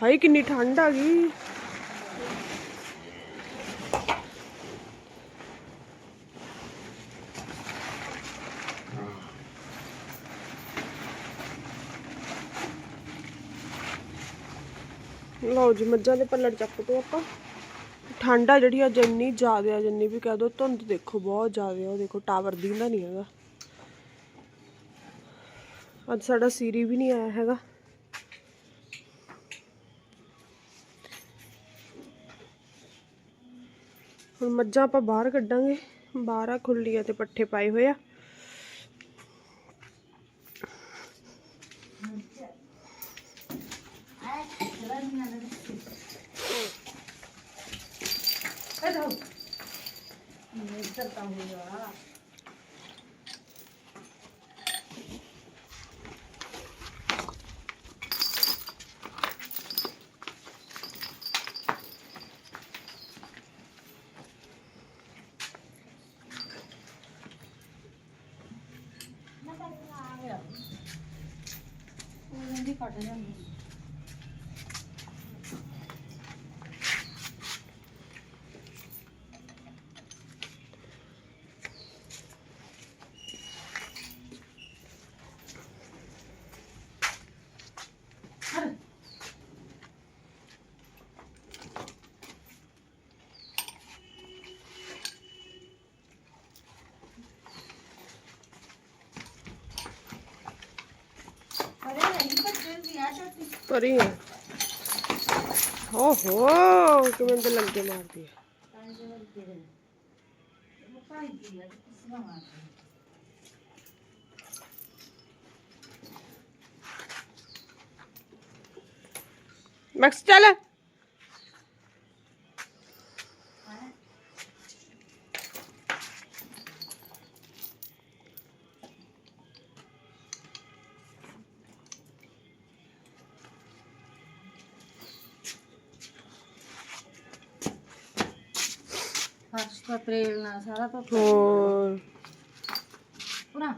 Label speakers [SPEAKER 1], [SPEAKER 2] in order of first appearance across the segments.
[SPEAKER 1] ਹਾਏ ਕਿੰਨੀ ਠੰਡ ਆ ਗਈ ਲਓ ਜੀ ਮੱਝਾਂ ਦੇ ਪੱਲੜ ਚੱਕ ਤੋਂ ਆਪਾਂ ਠੰਡ ਆ ਜਿਹੜੀ ਅੱਜ ਇੰਨੀ ਜ਼ਿਆਦਾ ਆ ਜਿੰਨੀ ਵੀ ਕਹਿ ਦੋ ਧੁੰਦ ਦੇਖੋ ਬਹੁਤ ਜ਼ਿਆਦਾ ਆ ਉਹ ਦੇਖੋ ਟਾਵਰ ਦੀਂਦਾ ਨਹੀਂ ਹੈਗਾ ਅੱਜ ਸਾਡਾ ਸੀਰੀ ਵੀ ਨਹੀਂ ਆਇਆ ਹੈਗਾ ਮੱਝਾਂ ਆਪਾਂ ਬਾਹਰ ਕੱਢਾਂਗੇ। ਬਾਹਰ ਆ ਖੁੱਲੀਆਂ ਤੇ ਪੱਠੇ ਪਾਏ ਹੋਏ ਆ। ਪਰੀ ਹੈ। ਓਹੋ ਕਿਵੇਂ ਤੇ ਲੱਗੇ ਮਾਰਦੀ ਹੈ। ਮੈਕਸ ਚੱਲ।
[SPEAKER 2] ਫਰਸ਼ ਦਾ ਪ੍ਰੇਰਣਾ ਸਾਰਾ ਤੋਂ
[SPEAKER 1] ਹੋਰ
[SPEAKER 2] ਪੂਰਾ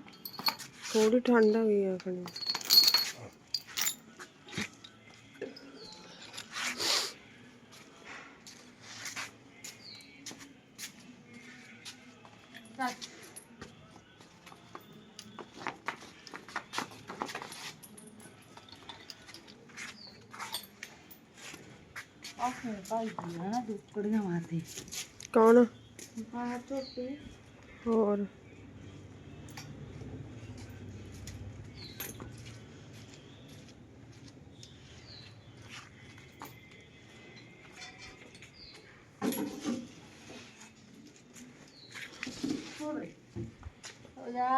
[SPEAKER 1] ਥੋੜੀ ਠੰਡ ਆ ਗਈ ਆ ਆਪਣੀ
[SPEAKER 2] ਕੱਟ ਆਖੇ ਭਾਈ ਜੀ ਨਾ ਦੁੱਕੜੀਆਂ ਮਾਰਦੇ
[SPEAKER 1] ਕੌਣ
[SPEAKER 2] ਆਹ ਝੋਟੇ
[SPEAKER 1] ਹੋਰ
[SPEAKER 2] ਹੋ ਜਾ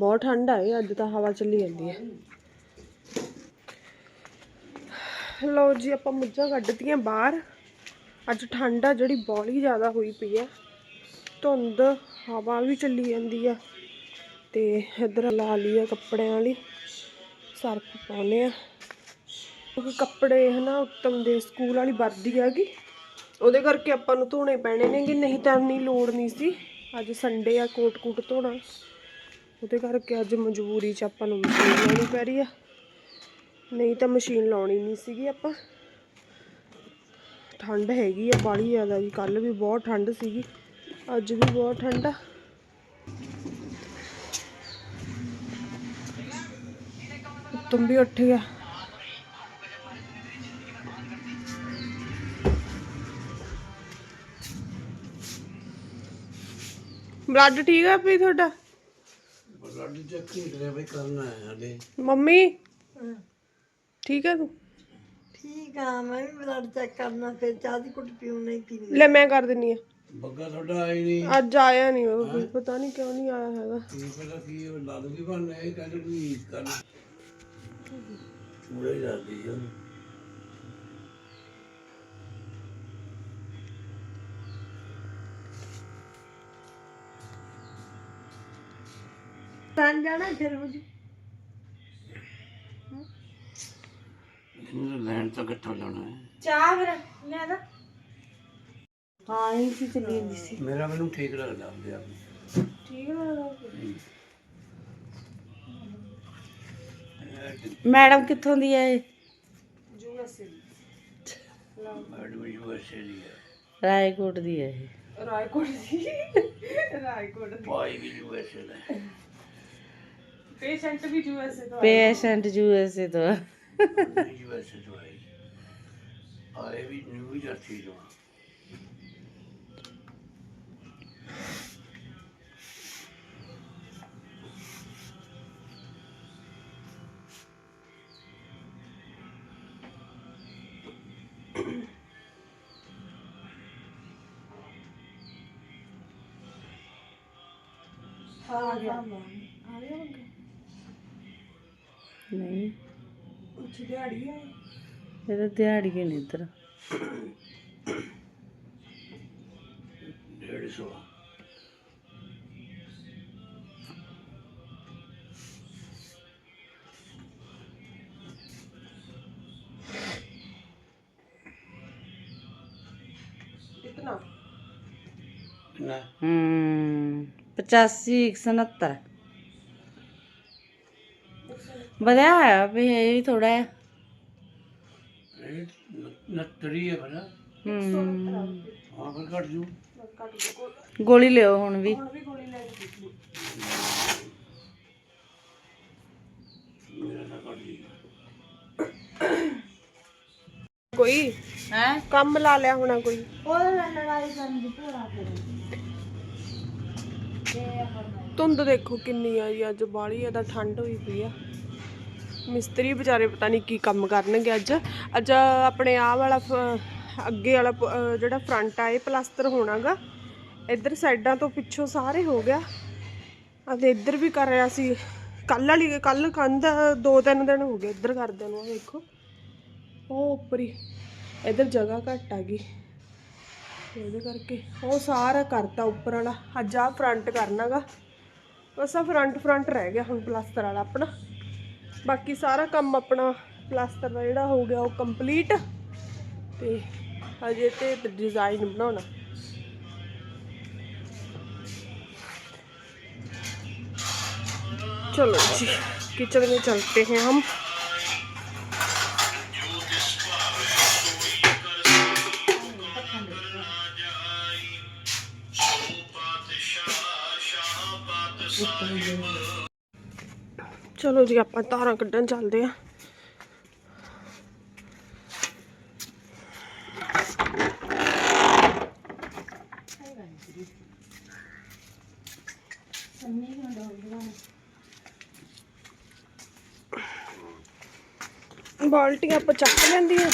[SPEAKER 1] ਬਹੁਤ ਠੰਡ ਆਏ ਅੱਜ ਤਾਂ ਹਵਾ ਚੱਲੀ ਜਾਂਦੀ ਹੈ ਲਓ ਜੀ, ਆਪਾਂ ਮੁੱਝਾਂ ਕੱਢਤੀਆਂ ਬਾਹਰ। ਅੱਜ ਠੰਡ ਆ, ਜਿਹੜੀ ਬੋਲੀ ਜ਼ਿਆਦਾ ਹੋਈ ਪਈ ਆ। ਧੁੰਦ, ਹਵਾ ਵੀ ਚੱਲੀ ਜਾਂਦੀ ਆ। ਤੇ ਇੱਧਰ ਲਾ ਲਈ ਆ ਕੱਪੜਿਆਂ ਵਾਲੀ, ਸਰਫ ਪਾਉਨੇ ਆ। ਕਿਉਂਕਿ ਕੱਪੜੇ ਹਨਾ, ਉੱਤਮ ਦੇ ਸਕੂਲ ਵਾਲੀ ਵਰਦੀ ਹੈਗੀ। ਉਹਦੇ ਕਰਕੇ ਆਪਾਂ ਨੂੰ ਧੋਣੇ ਪੈਣੇ ਨੇਗੇ, ਨਹੀਂ ਤਾਂ ਇੰਨੀ ਲੋੜ ਨਹੀਂ ਸੀ। ਅੱਜ ਸੰਡੇ ਆ ਕੋਟ ਕੂਟ ਧੋਣਾ। ਉਹਦੇ ਕਰਕੇ ਅੱਜ ਮਜਬੂਰੀ 'ਚ ਆਪਾਂ ਨੂੰ ਮਸ਼ੀਨ ਲਾਉਣੀ ਪੈ ਰਹੀ ਆ। ਨਹੀਂ ਤਾਂ ਮਸ਼ੀਨ ਲਾਉਣੀ ਨਹੀਂ ਸੀਗੀ ਆਪਾਂ। ਠੰਡ ਹੈਗੀ ਆ ਬਾਲੀ ਜ਼ਿਆਦਾ ਜੀ ਕੱਲ ਵੀ ਬਹੁਤ ਠੰਡ ਸੀਗੀ, ਅੱਜ ਵੀ ਬਹੁਤ ਠੰਡ ਆ। ਤੁਮ ਵੀ ਉੱਠ ਗਿਆ। ਬਲੱਡ ਠੀਕ ਆ ਵੀ ਤੁਹਾਡਾ?
[SPEAKER 3] ਬਲੱਡ ਚੈੱਕ ਨਹੀਂ ਕਰਿਆ ਬਈ ਕਰਨਾ ਹੈ ਸਾਡੇ?
[SPEAKER 1] ਮੰਮੀ? ਠੀਕ ਆ ਤੂੰ?
[SPEAKER 4] ਠੀਕ ਆ ਮੈਂ ਵੀ ਬਲੱਡ ਚੈੱਕ ਕਰਨਾ ਫਿਰ ਚਾਹ ਦੀ ਕੁੱਟ ਪੀਉ ਨਹੀਂ ਪੀਣੀ
[SPEAKER 1] ਲੈ ਮੈਂ ਕਰ ਦਿੰਨੀ ਆ।
[SPEAKER 3] ਬੱਗਾ ਤੁਹਾਡਾ ਆਈ ਨਹੀਂ।
[SPEAKER 1] ਅੱਜ ਆਇਆ ਨਹੀਂ ਉਹ ਵੀ ਪਤਾ ਨਹੀਂ ਕਿਉਂ ਨਹੀਂ ਆਇਆ ਹੈਗਾ।
[SPEAKER 3] ਕੀ ਪਤਾ ਕੀ ਉਹ ਲੱਦ ਵੀ ਬਣਨਾ ਇਹ ਕਹਿੰਦੇ ਵੀ ਕਰ ਚੂੜੇ ਹੀ ਲੱਗਦੀ ਆ।
[SPEAKER 4] ਬਣ ਜਾਣਾ ਫਿਰ
[SPEAKER 3] ਇਹਨੂੰ ਲੈਣ ਤੋਂ ਕਿੱਥੋਂ ਜਾਣਾ ਹੈ?
[SPEAKER 2] ਚਾਹ ਫਿਰ ਲੈ ਦਾ। ਹਾਂ ਇਹ ਸੀ ਚੱਲੀ ਜਾਂਦੀ ਸੀ।
[SPEAKER 3] ਮੇਰਾ ਮੈਨੂੰ ਠੀਕ ਲੱਗਦਾ ਆਪਦੇ ਆਪ ਨੂੰ।
[SPEAKER 1] ਠੀਕ ਲੱਗਦਾ
[SPEAKER 2] ਮੈਡਮ ਕਿੱਥੋਂ ਦੀ ਹੈ ਇਹ?
[SPEAKER 1] ਯੂਐਸਏ
[SPEAKER 3] ਮੈਡਮ ਯੂਐਸਏ ਦੀ ਹੈ।
[SPEAKER 2] ਰਾਏਕੋਟ ਦੀ ਹੈ ਇਹ।
[SPEAKER 1] ਰਾਏਕੋਟ ਦੀ। ਰਾਏਕੋਟ ਦੀ।
[SPEAKER 3] ਭਾਈ ਵੀ ਯੂਐਸਏ ਦਾ
[SPEAKER 1] ਪੇਸ਼ੈਂਟ ਵੀ ਯੂਐਸਏ ਤੋਂ
[SPEAKER 2] ਪੇਸ਼ੈਂਟ ਯੂਐਸਏ ਤੋਂ।
[SPEAKER 3] ਯੂਐਸਏ ਤੋਂ ਆਈ ਆਏ ਵੀ ਨਿਊ ਜਰਸੀ ਤੋਂ।
[SPEAKER 1] ਦਿਹਾੜੀ ਆ
[SPEAKER 2] ਇਹ ਤਾਂ ਦਿਹਾੜੀ ਨਹੀਂ ਇੱਧਰ।
[SPEAKER 3] ਡੇਢ ਸੌ
[SPEAKER 1] ਕਿਤਨਾ?
[SPEAKER 3] ਕਿੰਨਾ?
[SPEAKER 2] ਹੂੰ 85 169 ਵਧਿਆ ਹੋਇਆ ਵੀ ਇਹ ਵੀ ਥੋੜਾ ਹੈ।
[SPEAKER 3] ਹੈ ਭਲਾ।
[SPEAKER 2] ਹੂੰ।
[SPEAKER 3] ਹਾਂ ਫਿਰ ਘਟ ਜੂ।
[SPEAKER 1] ਕੱਟ ਦੇ ਕੋਲ
[SPEAKER 2] ਗੋਲੀ ਲਿਓ ਹੁਣ ਵੀ।
[SPEAKER 1] ਹੁਣ ਵੀ ਗੋਲੀ ਲੈ ਕੇ ਦਿੱਤੀ।
[SPEAKER 3] ਮੇਰਾ ਤਾਂ ਘਟ ਜੀ
[SPEAKER 1] ਕੋਈ?
[SPEAKER 2] ਹੈ?
[SPEAKER 1] ਕੰਮ ਲਾ ਲਿਆ ਹੋਣਾ ਕੋਈ?
[SPEAKER 2] ਉਹਦੇ ਨਾਲ ਲੜਾਈ ਕਰਨ ਦੀ ਭੋਰਾ
[SPEAKER 1] ਧੁੰਦ ਦੇਖੋ ਕਿੰਨੀ ਆ ਜੀ ਅੱਜ ਬਾਹਲੀ ਇਹਦਾ ਠੰਡ ਹੋਈ ਪਈ ਆ। ਮਿਸਤਰੀ ਵਿਚਾਰੇ ਪਤਾ ਨਹੀਂ ਕੀ ਕੰਮ ਕਰਨਗੇ ਅੱਜ। ਅੱਜ ਆਪਣੇ ਆਹ ਵਾਲਾ ਫ- ਅੱਗੇ ਵਾਲਾ ਪ- ਜਿਹੜਾ ਫਰੰਟ ਆ, ਇਹ ਪਲਾਸਟਰ ਹੋਣਾਗਾ। ਇੱਧਰ ਸਾਈਡਾਂ ਤੋਂ ਪਿੱਛੋਂ ਸਾਰੇ ਹੋ ਗਿਆ। ਅਤੇ ਇੱਧਰ ਵੀ ਕਰ ਰਿਹਾ ਸੀ। ਕੱਲ ਵਾਲੀ ਕੱਲ ਕੰਧ ਦੋ ਤਿੰਨ ਦਿਨ ਹੋ ਗਏ ਇੱਧਰ ਕਰਦੇ ਨੂੰ, ਆਹ ਦੇਖੋ ਉਹ ਉੱਪਰ ਹੀ। ਇੱਧਰ ਜਗ੍ਹਾ ਘੱਟ ਆ ਗਈ। ਤੇ ਉਹਦੇ ਕਰਕੇ ਉਹ ਸਾਰਾ ਕਰਤਾ ਉੱਪਰ ਵਾਲਾ। ਅੱਜ ਆ ਫਰੰਟ ਕਰਨਾਗਾ। ਬਸ ਆ ਫਰੰਟ ਫਰੰਟ ਰਹਿ ਗਿਆ ਹੁਣ ਪਲਾਸਟਰ ਵਾਲਾ ਆਪਣਾ। ਬਾਕੀ ਸਾਰਾ ਕੰਮ ਆਪਣਾ ਪਲਾਸਟਰ ਦਾ ਜਿਹੜਾ ਹੋ ਗਿਆ ਉਹ ਕੰਪਲੀਟ ਤੇ ਅਜੇ ਤੇ ਡਿਜ਼ਾਈਨ ਬਣਾਉਣਾ चलो जी किचन में चलते हैं हम ਚਲੋ ਜੀ ਆਪਾਂ ਤਾਰਾਂ ਕੱਢਣ ਚੱਲਦੇ ਆ ਬਾਲਟੀਆਂ ਆਪਾਂ ਚੱਕ ਲੈਂਦੀਆਂ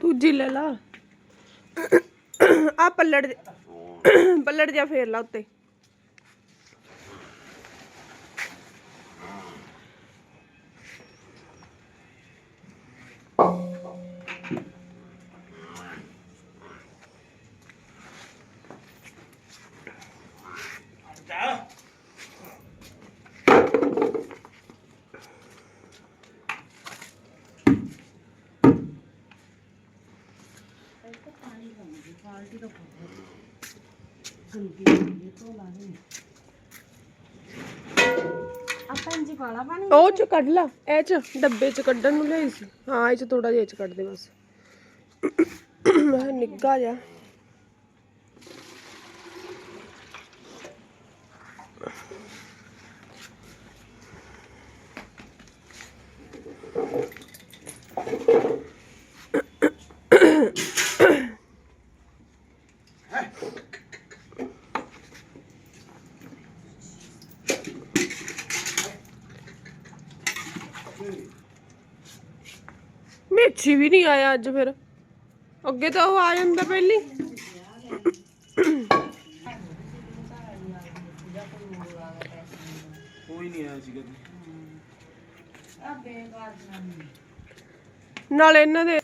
[SPEAKER 1] ਦੂਜੀ ਲੈ ਲਾ ਆ ਪੱਲੜ ਦੇ ਪੱਲੜ ਜਿਹਾ ਫੇਰ ਲਾ ਉੱਤੇ
[SPEAKER 2] ਆਪਾਂ ਜੀ ਪਾਲਾ ਪਾਣੀ
[SPEAKER 1] ਉਹ ਚ ਕੱਢ ਲਾ, ਇਹ ਚ ਡੱਬੇ ਚ ਕੱਢਣ ਨੂੰ ਲਈ ਸੀ। ਹਾਂ, ਇਹ ਚ ਥੋੜਾ ਜਿਹਾ ਇਹ ਚ ਕੱਢ ਦੇ ਬਸ। ਮੈਂ ਕਿਹਾ ਨਿੱਘਾ ਜਿਹਾ। ਮੇਛੀ ਵੀ ਨਹੀਂ ਆਇਆ ਅੱਜ ਫਿਰ। ਅੱਗੇ ਤਾਂ ਉਹ ਆ ਜਾਂਦਾ ਪਹਿਲੀ।
[SPEAKER 3] ਕੋਈ ਨਹੀਂ ਆਇਆ ਸੀਗਾ
[SPEAKER 1] ਨਾਲ ਇਹਨਾਂ ਦੇ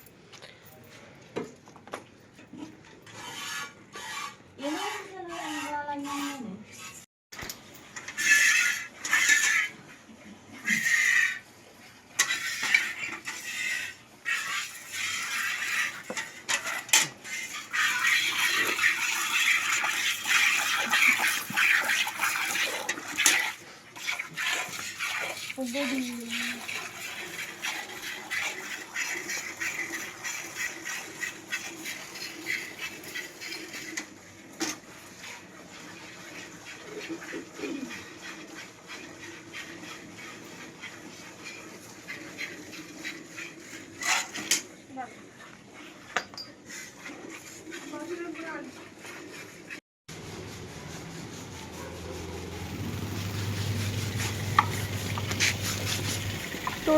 [SPEAKER 1] 我不理你。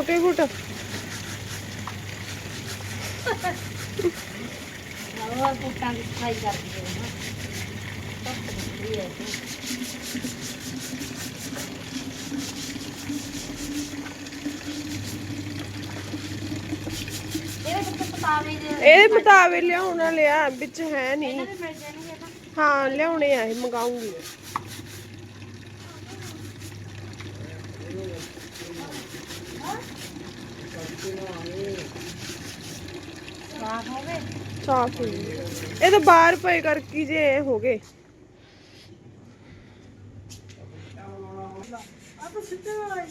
[SPEAKER 1] ਟੋਟੇ ਗੁੱਟ
[SPEAKER 2] ਹੋਰ ਕੁੱਟਾਂ ਦੀ ਸਫ਼ਾਈ ਕਰਦੀ ਹੈ ਨਾ। ਧੁੱਪ ਨਿਕਲੀ ਹੈ ਵਿੱਚ
[SPEAKER 1] ਲਿਆਉਣਾ ਲਿਆ ਵਿੱਚ ਹੈ ਨਹੀਂ।
[SPEAKER 2] ਇਹਨਾਂ ਦੇ ਮਿਲ ਜਾਣਗੇ ਨਾ
[SPEAKER 1] ਹਾਂ ਲਿਆਉਣੇ ਆ ਇਹ ਮੰਗਾਉਂਗੀ
[SPEAKER 2] ਸਾਫ਼ ਹੋਵੇ
[SPEAKER 1] ਸਾਫ਼ ਹੀ ਇਹ ਤਾਂ ਬਾਹਰ ਪਏ ਕਰਕੇ ਜੇ ਇਹ ਹੋ ਗਏ
[SPEAKER 4] ਆ ਤਾਂ ਸਿੱਧੇ ਵਾਲਾ ਹੀ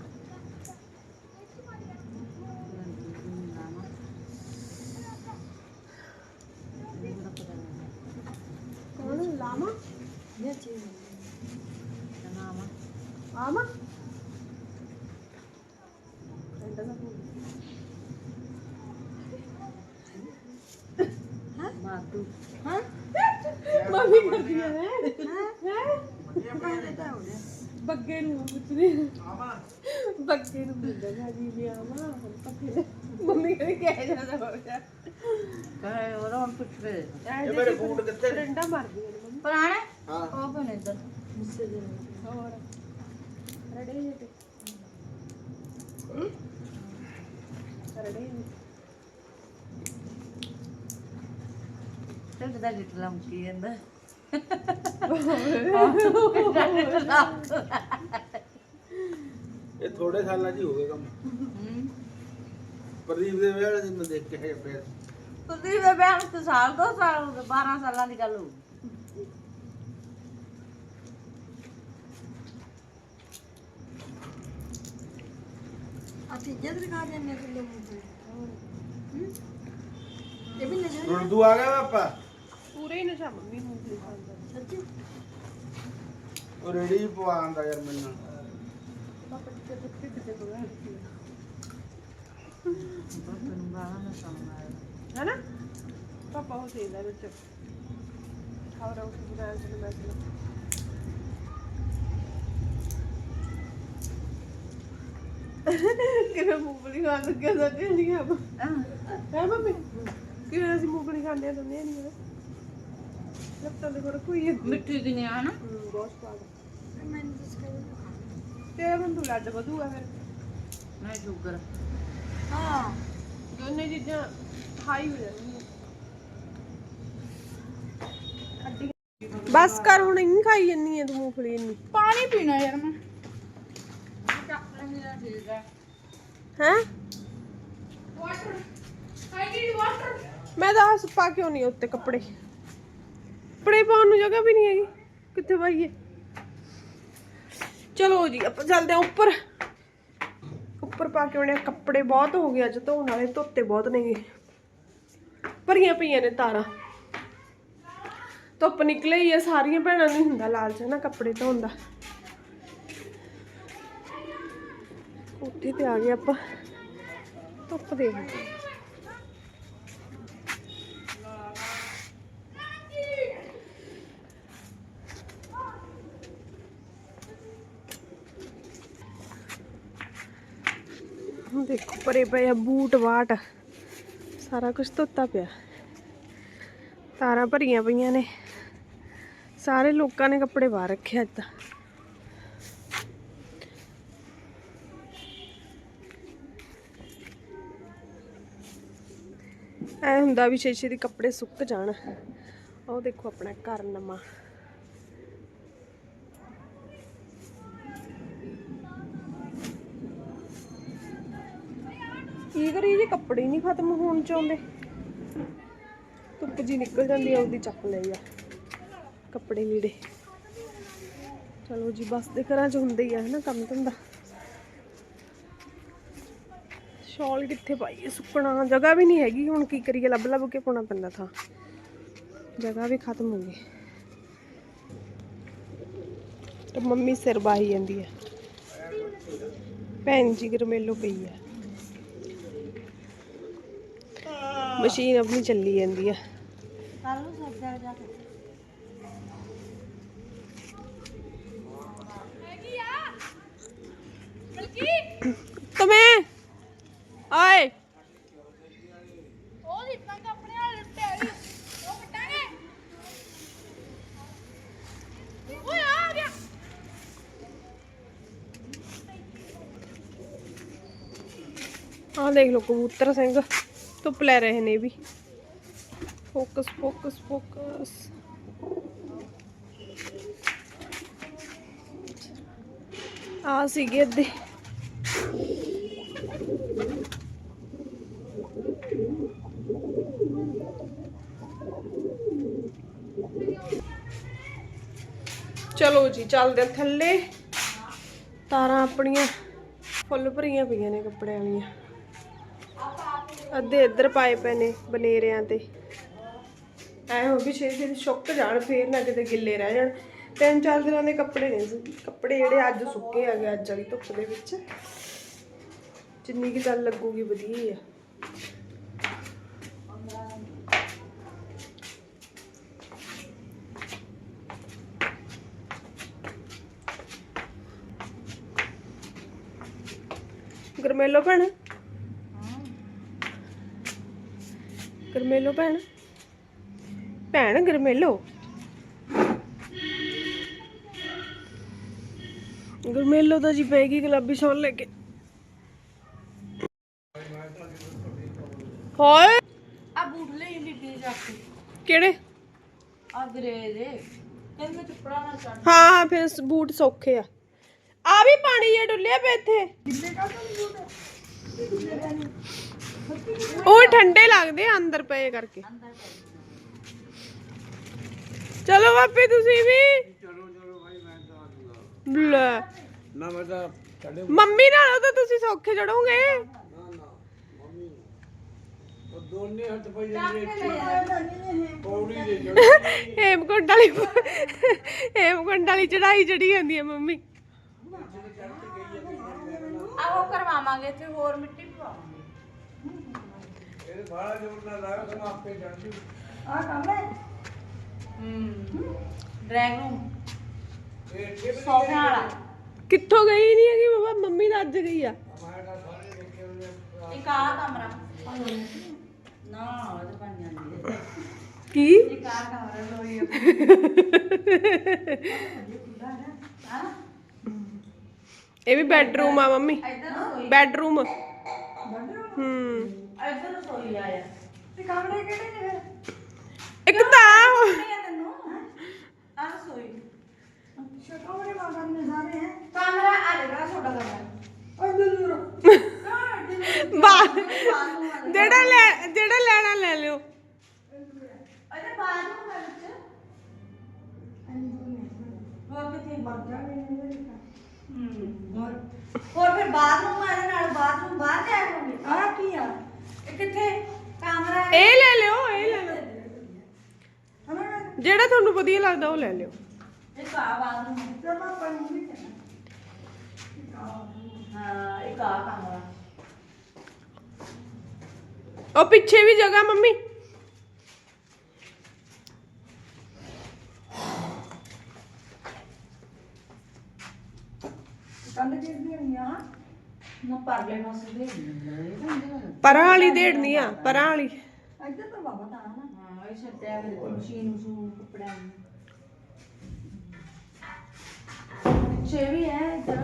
[SPEAKER 1] ਲਾਮਾ
[SPEAKER 2] ਇਹ ਚੀਜ਼ ਨਾਮ
[SPEAKER 1] ਆਮਾ
[SPEAKER 2] ਮਾਤੂ
[SPEAKER 1] ਮੰਮੀ ਕਰਦੀ ਹੈ ਹੈ ਬੱਗੇ ਨੂੰ ਪੁੱਛਦੀ ਬੱਗੇ ਨੂੰ ਮਿਲਦਾ ਭਾਜੀ ਵੀ ਆਮਾ ਹੁਣ ਪੱਕੇ ਮੰਮੀ ਕਹਿੰਦੀ ਕਹਿ ਜਾਂਦਾ ਹੋ ਜਾ
[SPEAKER 2] ਕਹੇ ਉਹ ਹੁਣ ਪੁੱਛ ਕੇ
[SPEAKER 1] ਇਹ ਮੇਰੇ ਬੂਟ ਕਿੱਥੇ ਡੰਡਾ ਮਾਰਦੀ ਹੈ ਮੰਮੀ
[SPEAKER 2] ਪੁਰਾਣੇ ਹਾਂ ਉਹ ਬਣੇ ਇੱਧਰ
[SPEAKER 1] ਹੋਰ ਰੜੇ ਜੇ ਤੇ ਰੜੇ ਜੇ
[SPEAKER 2] ਤੇ ਕਿਦਾਂ ਗਿੱਟ ਲੰਕੀ ਜਾਂਦਾ
[SPEAKER 5] ਇਹ ਥੋੜੇ ਸਾਲਾਂ 'ਚ ਹੀ ਹੋ ਗਿਆ ਕੰਮ। ਪ੍ਰਦੀਪ ਦੇ ਵਿਆਹ ਵਾਲੇ ਦਿਨ ਮੈਂ ਦੇਖ ਕੇ ਆਇਆ ਫਿਰ।
[SPEAKER 2] ਤੁਸੀਂ ਦੇ ਵਿਆਹ ਨੂੰ ਤਾਂ ਸਾਲ ਦੋ ਸਾਲ ਹੋ ਗਏ 12 ਸਾਲਾਂ ਦੀ ਗੱਲ ਹੋ ਗਈ।
[SPEAKER 4] ਆ ਤੀਜੇ ਦਿਖਾ ਦੇ ਨੇ ਕਿਲੋ ਮੂੰਗਫਲੀ ਇਹ ਵੀ ਨਜ਼ਰ
[SPEAKER 5] ਹੁਣ ਤੂੰ ਆ ਗਿਆ ਪਾਪਾ?
[SPEAKER 1] ਪੂਰੇ ਹੀ ਨਸ਼ਾ ਮੰਮੀ ਨੂੰ ਵੀ ਖਾਂਦਾ
[SPEAKER 4] ਸੱਚੀ?
[SPEAKER 5] ਉਹ ਰੇੜੀ ਪਵਾ ਆਂਦਾ ਯਾਰ ਮੈਨੂੰ।
[SPEAKER 1] ਕਿਵੇਂ ਮੂੰਗਫਲੀ ਖਾਣ ਲੱਗਿਆ ਸਾਡੇ ਨਹੀਂ ਆ? ਹੈ ਮੰਮੀ? ਕਿਵੇਂ ਅਸੀਂ ਮੂੰਗਫਲੀ ਖਾਂਦੇ ਆ ਦੋਨੇ ਨਹੀਂ ਹੈ ਲੱਤਾਂ ਦੇ ਕੋਲ ਕੋਈ ਹੈ
[SPEAKER 2] ਮਿੱਠੀ ਦੀ ਨਹੀਂ ਆ ਨਾ
[SPEAKER 1] ਬਹੁਤ ਸਵਾਦ
[SPEAKER 4] ਮੈਨੂੰ ਦੱਸ ਕੇ
[SPEAKER 1] ਤੇਰਾ ਬੰਦੂ ਲੱਡ ਵਧੂਗਾ ਫਿਰ।
[SPEAKER 2] ਨਹੀਂ ਸ਼ੂਗਰ।
[SPEAKER 4] ਹਾਂ।
[SPEAKER 1] ਦੋਨੇ ਚੀਜ਼ਾਂ ਹਾਈ ਹੋ ਜਾਣਗੀਆਂ ਬਸ ਕਰ ਹੁਣ ਇੰਨੀ ਖਾਈ ਜੰਨੀ ਆ ਤੂੰ ਮੂੰਗਫਲੀ ਇੰਨੀ।
[SPEAKER 2] ਪਾਣੀ ਪੀਣਾ ਯਾਰ ਮੈਂ। ਹੈ? ਵਾਟਰ ਆਈ ਨੀਡ ਵਾਟਰ
[SPEAKER 1] ਮੈਂ ਤਾਂ ਹੱਸ ਪਾ ਕਿਉਂ ਨਹੀਂ ਉੱਤੇ ਕੱਪੜੇ? ਕੱਪੜੇ ਪਾਉਣ ਨੂੰ ਜਗ੍ਹਾ ਵੀ ਨਹੀਂ ਹੈਗੀ। ਕਿੱਥੇ ਪਾਈਏ? ਚਲੋ ਜੀ, ਆਪਾਂ ਚੱਲਦੇ ਹਾਂ ਉੱਪਰ। ਉੱਪਰ ਪਾ ਕੇ ਆਉਣੇ ਕੱਪੜੇ ਬਹੁਤ ਹੋ ਗਏ ਅੱਜ, ਧੋਣ ਵਾਲੇ। ਧੋਤੇ ਬਹੁਤ ਨੇਗੇ। ਭਰੀਆਂ ਪਈਆਂ ਨੇ ਤਾਰਾਂ। ਧੁੱਪ ਨਿਕਲੇ ਹੀ ਆ, ਸਾਰੀਆਂ ਭੈਣਾਂ ਨੂੰ ਹੁੰਦਾ ਲਾਲਚ ਨਾ, ਕੱਪੜੇ ਧੋਣ ਦਾ। ਉੱਥੇ ਤੇ ਆ ਗਏ ਆਪਾਂ। ਧੁੱਪ ਦੇਖ ਹੁਣ ਦੇਖੋ ਪਰੇ ਪਏ ਆ ਬੂਟ ਵਾਟ। ਸਾਰਾ ਕੁਝ ਧੋਤਾ ਪਿਆ। ਤਾਰਾਂ ਭਰੀਆਂ ਪਈਆਂ ਨੇ। ਸਾਰੇ ਲੋਕਾਂ ਨੇ ਕੱਪੜੇ ਬਾਹਰ ਰੱਖਿਆ ਅੱਜ ਐ ਹੁੰਦਾ ਵੀ ਛੇ ਛੇ ਦੀ ਕੱਪੜੇ ਸੁੱਕ ਜਾਣ। ਉਹ ਦੇਖੋ ਆਪਣਾ ਘਰ ਨਵਾਂ। ਕੀ ਕਰੀ? ਜੀ ਕੱਪੜੇ ਹੀ ਨਹੀਂ ਖਤਮ ਹੋਣ ਚਾਹੁੰਦੇ। ਧੁੱਪ ਜੀ ਨਿਕਲ ਜਾਂਦੀ ਆ, ਉਹਦੀ ਚੱਕ ਲਈ ਆ। ਕੱਪੜੇ ਲੀੜੇ। ਚਲੋ ਜੀ, ਬਸ ਦੇ ਘਰਾਂ 'ਚ ਹੁੰਦੇ ਹੀ ਆ, ਹਨਾ, ਕੰਮ ਧੰਦਾ। ਸ਼ਾਲ ਕਿੱਥੇ ਪਾਈਏ ਸੁੱਕਣਾ। ਜਗ੍ਹਾ ਵੀ ਨਹੀਂ ਹੈਗੀ। ਹੁਣ ਕੀ ਕਰੀਏ? ਲੱਭ ਲੱਭ ਕੇ ਪਾਉਣਾ ਪੈਂਦਾ ਥਾ। ਜਗ੍ਹਾ ਵੀ ਖਤਮ ਹੋ ਗਈ। ਤੇ ਮੰਮੀ ਸਿਰ ਬਾਹੀ ਜਾਂਦੀ ਹੈ ਭੈਣ ਜੀ, ਗਰਮੇਲੋ ਪਈ ਹੈ ਮਸ਼ੀਨ ਆਪਣੀ ਚੱਲੀ ਜਾਂਦੀ ਹੈ
[SPEAKER 2] ਕੱਲ ਨੂੰ ਸਭ ਜਾ ਜਾ ਕੇ
[SPEAKER 1] ਤੁਮੇ ਧੁੱਪ ਲੈ ਰਹੇ ਨੇ ਵੀ। ਫੋਕਸ ਫੋਕਸ ਫੋਕਸ ਆ ਸੀਗੇ ਅੱਧੇ। ਚਲੋ ਜੀ, ਚੱਲਦੇ ਥੱਲੇ। ਤਾਰਾਂ ਆਪਣੀਆਂ ਫੁੱਲ ਭਰੀਆਂ ਪਈਆਂ ਨੇ ਕੱਪੜਿਆਂ ਵਾਲੀਆਂ। ਅੱਧੇ ਇੱਧਰ ਪਾਏ ਪਏ ਨੇ ਬਨੇਰਿਆਂ ਤੇ। ਐ ਹੋ ਵੀ ਛੇ ਛੇ ਸੁੱਕ ਜਾਣ, ਫੇਰ ਨਾ ਕਿਤੇ ਗਿੱਲੇ ਰਹਿ ਜਾਣ। ਤਿੰਨ ਚਾਰ ਦਿਨਾਂ ਦੇ ਕੱਪੜੇ ਨੇ ਕੱਪੜੇ ਜਿਹੜੇ ਅੱਜ ਸੁੱਕੇ ਆ ਗਏ ਅੱਜ ਵਾਲੀ ਧੁੱਪ ਦੇ ਵਿੱਚ। ਜਿੰਨੀ ਕਿ ਚੱਲ ਲੱਗੂਗੀ ਵਧੀਆ ਆ। ਗਰਮੇਲੋ ਭੈਣ। ਗਰਮੇਲੋ ਭੈਣ। ਭੈਣ ਗਰਮੇਲੋ। ਗਰਮੇਲੋ ਤਾਂ ਜੀ ਪੈਗੀ ਗੁਲਾਬੀ ਸ਼ਾਲ ਲੈ ਕੇ। ਹੋਏ।
[SPEAKER 2] ਆ ਬੂਟ ਲਈ ਬੀਬੀ ਨੇ ਜਾ ਕੇ।
[SPEAKER 1] ਕਿਹੜੇ?
[SPEAKER 2] ਆ ਗਰੇ ਦੇ ਕਹਿੰਦੇ ਚੁੱਪੜਾ ਨਾ ਚੜ
[SPEAKER 1] ਹਾਂ ਹਾਂ ਫਿਰ ਸ- ਬੂਟ ਸੌਖੇ ਆ। ਆ ਵੀ ਪਾਣੀ ਜਿਹਾ ਡੁੱਲਿਆ ਪਿਆ ਇੱਥੇ। ਉਹ ਠੰਡੇ ਲੱਗਦੇ ਆ, ਅੰਦਰ ਪਏ ਕਰਕੇ। ਚਲੋ ਬਾਪੀ, ਤੁਸੀਂ ਵੀ? ਲੈ।
[SPEAKER 5] ਨਾ ਮੈਂ ਤਾਂ ਸਾਡੇ
[SPEAKER 1] ਮੰਮੀ ਨਾਲੋਂ ਤਾਂ ਤੁਸੀਂ ਸੌਖੇ ਚੜੋਗੇ
[SPEAKER 5] ਉਹ ਦੋਨੇ ਹੱਥ ਪਈ ਜਾਂਦੇ ਪੌੜੀ ਦੇ ਜੜ
[SPEAKER 1] ਹੇਮਕੁੰਡ ਵਾਲੀ ਹੇਮਕੁੰਡ ਵਾਲੀ ਚੜਾਈ ਚੜੀ ਜਾਂਦੀ ਹੈ ਮੰਮੀ।
[SPEAKER 2] ਆ ਕਰਵਾਵਾਂਗੇ ਤੇ ਹੋਰ ਮਿੱਟੀ
[SPEAKER 1] ਕਿੱਥੋਂ ਗਈ ਨਹੀਂ ਹੈਗੀ ਬਾਬਾ ਮੰਮੀ ਤਾਂ ਅੱਜ ਗਈ ਆ
[SPEAKER 5] ਮੈਂ ਤਾਂ ਸਾਰੇ ਦੇਖੇ ਉਹਨੇ
[SPEAKER 2] ਇੱਕ ਆ ਕਮਰਾ ਨਾ ਉਹ ਤਾਂ ਬਣ ਜਾਂਦੀ ਹੈ
[SPEAKER 1] ਕੀ
[SPEAKER 2] ਇੱਕ ਆ ਕਮਰਾ ਲੋਈ ਹਾਂ
[SPEAKER 1] ਇਹ ਵੀ ਬੈਡਰੂਮ ਆ ਮੰਮੀ
[SPEAKER 2] ਇੱਧਰ ਰਸੋਈ
[SPEAKER 1] ਬੈਡਰੂਮ ਹੂੰ।
[SPEAKER 2] ਇੱਧਰ ਰਸੋਈ ਆਇਆ
[SPEAKER 1] ਇੱਕ ਤਾਂ ਆਹ-
[SPEAKER 2] ਤੈਨੂੰ? ਆ ਰਸੋਈ। ਕਮਰਾ ਆ ਜਿਹੜਾ ਛੋਟਾ ਕਮਰਾ
[SPEAKER 1] ਬਾ- ਜਿਹੜਾ ਲੈ ਜਿਹੜਾ ਲੈਣਾ ਲੈ ਲਿਓ।
[SPEAKER 2] ਅਰੇ ਬਾਥਰੂਮ ਹੈ ਵਿੱਚ। ਹੋਰ ਕਿੱਥੇ ਹੂੰ ਹੋਰ। ਹੋਰ ਫਿਰ ਬਾਥਰੂਮ ਆ ਇਹਦੇ ਨਾਲ ਬਾਥਰੂਮ ਬਾਹਰ ਜਾਇਆ ਕਰੋਗੇ ਆ ਕੀ ਆ? ਇਹ ਕਿੱਥੇ? ਕਮਰਾ ਹੈ।
[SPEAKER 1] ਇਹ ਲੈ ਲਿਓ ਇਹ ਲੈ ਲਿਓ। ਜਿਹੜਾ ਤੁਹਾਨੂੰ ਵਧੀਆ ਲੱਗਦਾ ਉਹ ਲੈ ਲਿਓ।
[SPEAKER 2] ਇਹ ਕਾ ਬਾਥਰੂਮ ਹੈ ਜਮਾ ਪਾਣੀ ਹਾਂ ਇਹ ਕਾ ਕਮਰਾ।
[SPEAKER 1] ਉਹ ਪਿੱਛੇ ਵੀ ਜਗ੍ਹਾ ਮੰਮੀ?
[SPEAKER 2] ਨਾ ਪਰਲੇ ਮਾਸੇ ਦੇ
[SPEAKER 1] ਪਰਾਂ ਵਾਲੀ ਢੇੜਨੀ ਆ ਪਰਾਂ ਵਾਲੀ।
[SPEAKER 2] ਹਾਂ ਆਈ ਛੱਡਿਆ ਮੇਰੇ ਕੋਲ ਮਸ਼ੀਨ ਕੱਪੜਿਆਂ ਨੂੰ ਪਿੱਛੇ ਵੀ ਹੈ ਇੱਧਰ।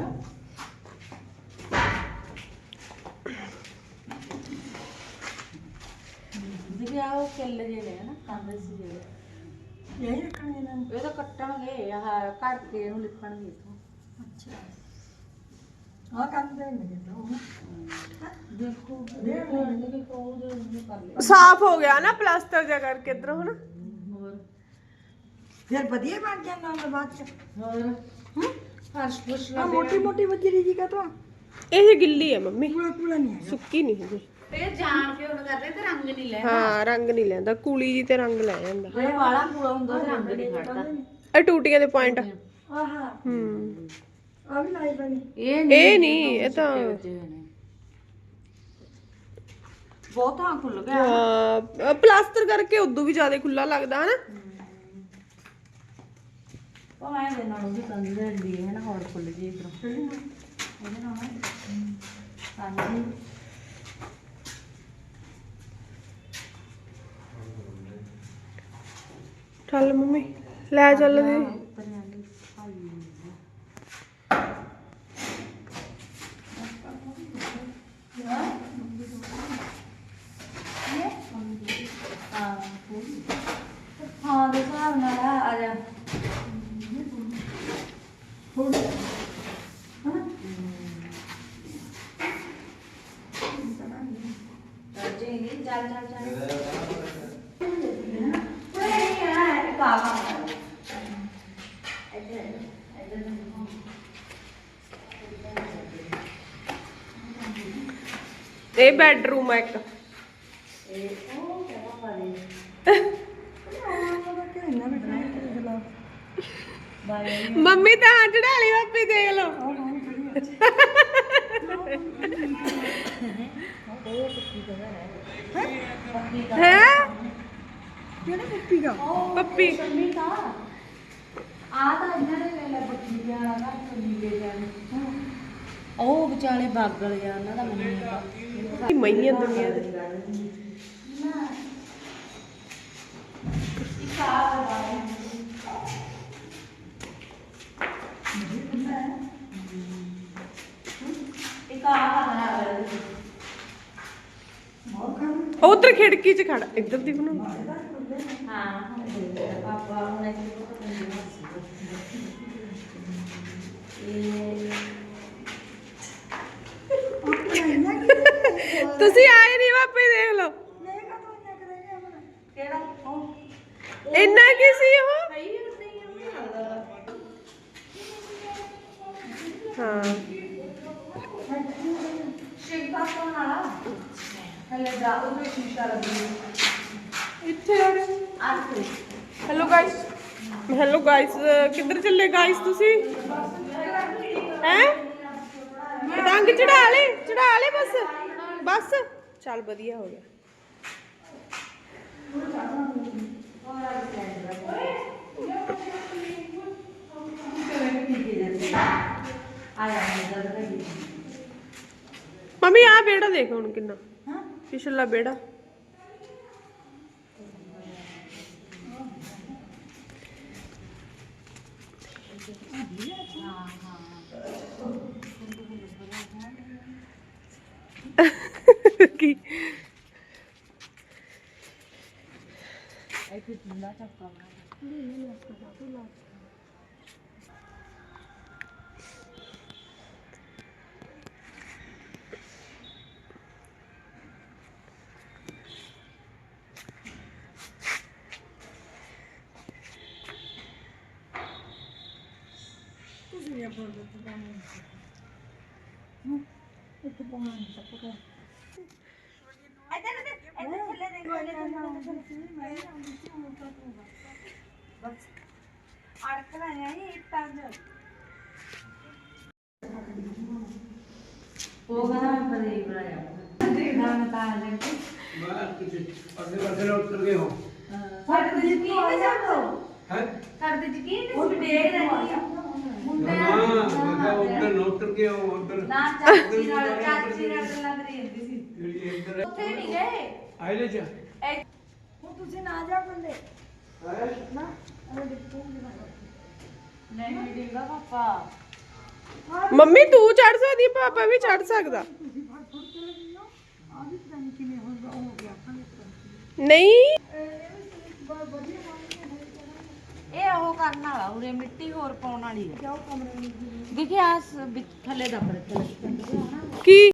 [SPEAKER 2] ਦੇਖਿਆ ਉਹ ਕਿੱਲ ਜੇ ਨੇ ਨਾ ਕੰਦ ਸੀ ਜਿਹੜੇ।
[SPEAKER 4] ਯਹੀ ਰੱਖਣੇ ਇਹਨਾਂ ਨੂੰ।
[SPEAKER 2] ਇਹ ਤਾਂ ਕੱਟਣਗੇ ਆਹ ਇਹਨੂੰ ਲਿਖਣਗੇ ਇੱਥੋਂ।
[SPEAKER 4] ਆ
[SPEAKER 1] ਸਾਫ਼ ਹੋ ਗਿਆ ਨਾ ਪਲਾਸਟਰ ਜਿਹਾ ਕਰਕੇ ਇਧਰੋਂ ਹਨਾ
[SPEAKER 2] ਹੋਰ
[SPEAKER 4] ਫਿਰ ਵਧੀਆ ਬਣ ਜਾਂਦਾ ਹੁੰਦਾ ਬਾਅਦ ਚ
[SPEAKER 2] ਹੋਰ ਫਰਸ਼ ਫੁਰਸ਼
[SPEAKER 4] ਆ ਮੋਟੀ ਮੋਟੀ ਵੱਜਰੀ ਜੀ ਕਾ ਤਾਂ
[SPEAKER 1] ਇਹ ਗਿੱਲੀ ਹੈ ਮੰਮੀ
[SPEAKER 4] ਪੂਰਾ ਪੂਰਾ ਨਹੀਂ ਹੈਗਾ
[SPEAKER 1] ਸੁੱਕੀ ਨਹੀਂ ਹੈਗੀ
[SPEAKER 2] ਇਹ ਜਾਣ ਕੇ ਹੁਣ ਕਰਦੇ ਤੇ ਰੰਗ ਨਹੀਂ ਲੈ
[SPEAKER 1] ਹਾਂ ਰੰਗ ਨਹੀਂ ਲੈਂਦਾ ਕੂਲੀ ਜੀ ਤੇ ਰੰਗ ਲੈ ਜਾਂਦਾ
[SPEAKER 2] ਇਹ ਵਾਲਾ ਪੂਰਾ ਹੁੰਦਾ ਤੇ ਰੰਗ ਨਹੀਂ ਖੜਦਾ
[SPEAKER 1] ਇਹ ਟੂਟੀਆਂ ਦੇ ਪੁਆਇੰਟ
[SPEAKER 4] ਆਹਾ
[SPEAKER 1] ਹੂੰ
[SPEAKER 4] ਆ ਵੀ ਲਾਈ ਬਣੀ
[SPEAKER 2] ਇਹ
[SPEAKER 1] ਇਹ ਨਹੀਂ ਇਹ ਤਾਂ
[SPEAKER 2] ਬਹੁਤਾ ਖੁੱਲ ਗਿਆ
[SPEAKER 1] ਹਾਂ ਪਲਾਸਟਰ ਕਰਕੇ ਉਦੋਂ ਵੀ ਜ਼ਿਆਦਾ ਖੁੱਲਾ ਲੱਗਦਾ ਹਨਾ?
[SPEAKER 2] ਉਹ ਐ ਦੇ ਨਾਲ ਉਹਦੀ ਕੰਧ ਦੀ ਹੈ ਨਾ ਹੋਰ ਖੁੱਲ ਜੀ ਇਧਰੋਂ। ਇਹਦੇ ਨਾਲ ਹਾਂਜੀ।
[SPEAKER 1] ਚੱਲ ਮੰਮੀ ਲੈ ਚੱਲ ਦੇ
[SPEAKER 2] ਉੱਪਰ ਜਾਂਦੀ ਭਾਈ ਹਾਂ ਦੇ ਹਿਸਾਬ ਨਾਲ ਆ ਆ ਜਾ ਚੱਲ ਜੀ ਚੱਲ ਚੱਲ ਚੱਲ
[SPEAKER 1] ਇਹ ਬੈਡਰੂਮ ਹੈ ਇੱਕ। ਮੰਮੀ ਤਾਂ ਹਾਂ ਚੜਾ ਲਈ ਦੇਖ ਲਓ। ਹੈ?
[SPEAKER 4] ਕਿਹੜਾ ਪੱਪੀ। ਦਾ
[SPEAKER 1] ਪੱਪੀ
[SPEAKER 2] ਆ ਤਾਂ ਇਹਨਾਂ ਦੇ ਵੇਲੇ ਬੱਤੀ ਜਾਣਾ ਨਾ ਨੀਲੇ ਜਾਣੇ ਉਹ ਵਿਚਾਲੇ ਬਾਗਲ ਜਾਂ ਉਹਨਾਂ ਦਾ ਮੰਮੀ ਦਾ
[SPEAKER 1] ਮਈਆਂ ਦੁਨੀਆ ਦੇ? ਉਧਰ ਖਿੜਕੀ 'ਚ ਖੜਾ ਇੱਧਰ ਦੀ ਬਣਾਉ
[SPEAKER 2] ਹਾਂ। ਪਾਪਾ ਹੁਣ ਇਹ
[SPEAKER 1] ਤੁਸੀਂ ਆਏ ਨਹੀਂ ਬਾਪੀ ਦੇਖ ਲਓ।
[SPEAKER 2] ਕਿਹੜਾ? ਉਹ
[SPEAKER 1] ਇੰਨਾ ਕੀ ਸੀ ਉਹ?
[SPEAKER 2] ਸਹੀ ਨਹੀਂ
[SPEAKER 1] ਹਾਂ।
[SPEAKER 2] ਸ਼ਿਕਾ ਕੋਣ ਵਾਲਾ? ਹਲੇ ਜਾ ਉਹ ਸ਼ੀਸ਼ਾ ਲੱਗੀ
[SPEAKER 1] ਇੱਥੇ ਆ
[SPEAKER 2] ਅੱਜ
[SPEAKER 1] ਹੈਲੋ ਗਾਇਸ ਹੈਲੋ ਗਾਇਸ ਕਿੱਧਰ ਚੱਲੇ ਗਾਇਸ ਤੁਸੀਂ? ਹੈ? ਪਤੰਗ ਚੜਾ ਲੈ ਚੜਾ ਲੈ ਬਸ ਬਸ। ਚੱਲ ਵਧੀਆ ਹੋ ਗਿਆ। ਮੰਮੀ ਆ ਬੇੜਾ ਦੇਖ ਹੁਣ ਕਿੰਨਾ। ਪਿਛਲਾ ਬੇੜਾ ਕੀ?
[SPEAKER 2] ਇੱਥੇ ਚੁੱਲਾ ਚੱਕਾ ਉਹ ਕਹਿੰਦਾ ਮੈਂ ਪਰੇ ਬਣਾਇਆ ਦੇਖਦਾ ਮੈਂ ਤਾਂ ਆ ਜਾਂਦੀ
[SPEAKER 5] ਬਸ ਤੁਸੀਂ ਅੱਗੇ ਪਾਸੇ ਨੂੰ ਉੱਤਰ ਗਏ ਹੋ
[SPEAKER 2] ਸਾਡੇ ਤੇ ਯਕੀਨ ਨਹੀਂ ਜਾਂਦਾ
[SPEAKER 5] ਹੈ
[SPEAKER 2] ਸਾਡੇ ਤੇ ਯਕੀਨ ਨਹੀਂ ਸੀ ਡੇਗ ਰਹੀ ਆ ਮੁੰਡੇ
[SPEAKER 5] ਹਾਂ ਦੇਖਾ ਉੱਤਰ ਉੱਤਰ ਗਏ ਹੋ ਉੱਤਰ
[SPEAKER 2] ਨਾ ਚਾਚੀ ਨਾਲ ਚਾਚੀ ਨਾਲ ਗੱਲਾਂ ਕਰੀ ਜਾਂਦੀ ਸੀ ਉੱਥੇ ਨਹੀਂ ਗਏ
[SPEAKER 5] ਆਇਲੇ ਚ
[SPEAKER 3] ਹੁਣ ਤੁਸੀਂ ਨਾ ਜਾ ਬੰਦੇ
[SPEAKER 2] ਨਹੀਂ ਡਿੱਗਾ ਪਾਪਾ
[SPEAKER 4] ਮੰਮੀ ਤੂੰ ਚੜ ਸਕਦੀ ਪਾਪਾ ਵੀ ਚੜ ਸਕਦਾ। ਨਹੀਂ।
[SPEAKER 2] ਇਹ ਉਹ ਕਰਨ ਵਾਲਾ ਉਰੇ ਮਿੱਟੀ ਹੋਰ ਪਾਉਣ ਵਾਲੀ ਹੈ। ਦੇਖਿਆ ਥੱਲੇ ਦੱਬ ਰੱਖਿਆ
[SPEAKER 4] ਕੀ?